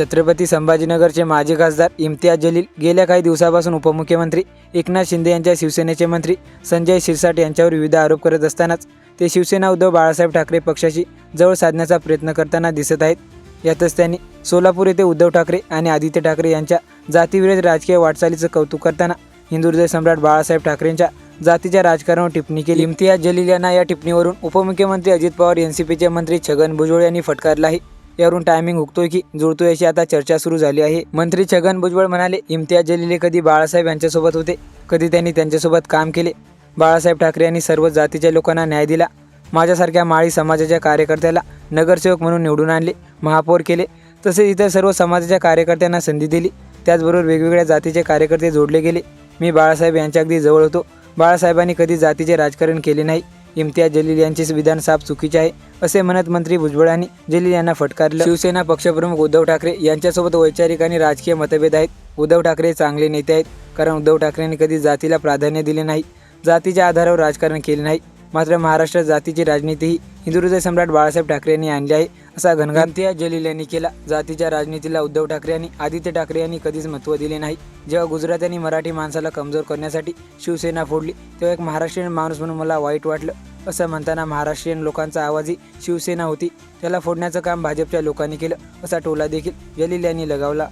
छत्रपती संभाजीनगरचे माजी खासदार इम्तियाज जलील गेल्या काही दिवसापासून उपमुख्यमंत्री एकनाथ शिंदे यांच्या शिवसेनेचे मंत्री संजय शिरसाट यांच्यावर विविध आरोप करत असतानाच ते शिवसेना उद्धव बाळासाहेब ठाकरे पक्षाशी जवळ साधण्याचा प्रयत्न करताना दिसत आहेत. यातच त्यांनी सोलापूर येथे उद्धव ठाकरे आणि आदित्य ठाकरे यांच्या जातीविरोधी राजकीय वाटचालीचं कौतुक करताना हिंदू सम्राट बाळासाहेब ठाकरेंच्या जातीच्या राजकारणावर टिप्पणी केली. इम्तियाज जलील यांना या टिप्पणीवरून उपमुख्यमंत्री अजित पवार एन सी पीचे मंत्री छगन भुजबळ यांनी फटकारला आहे. यावरून टायमिंग हुकतोय की जुळतोय अशी आता चर्चा सुरू झाली आहे. मंत्री छगन भुजबळ म्हणाले इम्तियाज जलील कधी बाळासाहेब यांच्यासोबत होते? कधी त्यांनी त्यांच्यासोबत काम केले? बाळासाहेब ठाकरे यांनी सर्व जातीच्या लोकांना न्याय दिला. माझ्यासारख्या माळी समाजाच्या कार्यकर्त्याला नगरसेवक म्हणून निवडून आणले महापौर केले. तसेच इतर सर्व समाजाच्या कार्यकर्त्यांना संधी दिली. त्याचबरोबर वेगवेगळ्या जातीचे कार्यकर्ते जोडले गेले. मी बाळासाहेब यांच्या अगदी जवळ होतो. बाळासाहेबांनी कधी जातीचे राजकारण केले नाही. इम्तियाज जलील यांचे विधान साफ चुकीचे आहे असे म्हणत मंत्री भुजबळांनी जलील यांना फटकारलं. शिवसेना पक्षप्रमुख उद्धव ठाकरे यांच्यासोबत वैचारिक आणि राजकीय मतभेद आहेत. उद्धव ठाकरे चांगले नेते आहेत कारण उद्धव ठाकरेंनी कधी जातीला प्राधान्य दिले नाही. जातीच्या आधारावर राजकारण केले नाही. मात्र महाराष्ट्रात जातीची राजनीती ही हिंदू सम्राट बाळासाहेब ठाकरे यांनी आणली आहे. असा घनघात जलील यांनी केला. जातीच्या राजनीतीला उद्धव ठाकरे आणि आदित्य ठाकरे यांनी कधीच महत्त्व दिले नाही. जेव्हा गुजरात यांनी मराठी माणसाला कमजोर करण्यासाठी शिवसेना फोडली तेव्हा एक महाराष्ट्रीयन माणूस म्हणून मला वाईट वाटलं. असं म्हणताना महाराष्ट्रीयन लोकांचा आवाजही शिवसेना होती. त्याला फोडण्याचं काम भाजपच्या लोकांनी केलं असा टोला देखील जलील यांनी लगावला.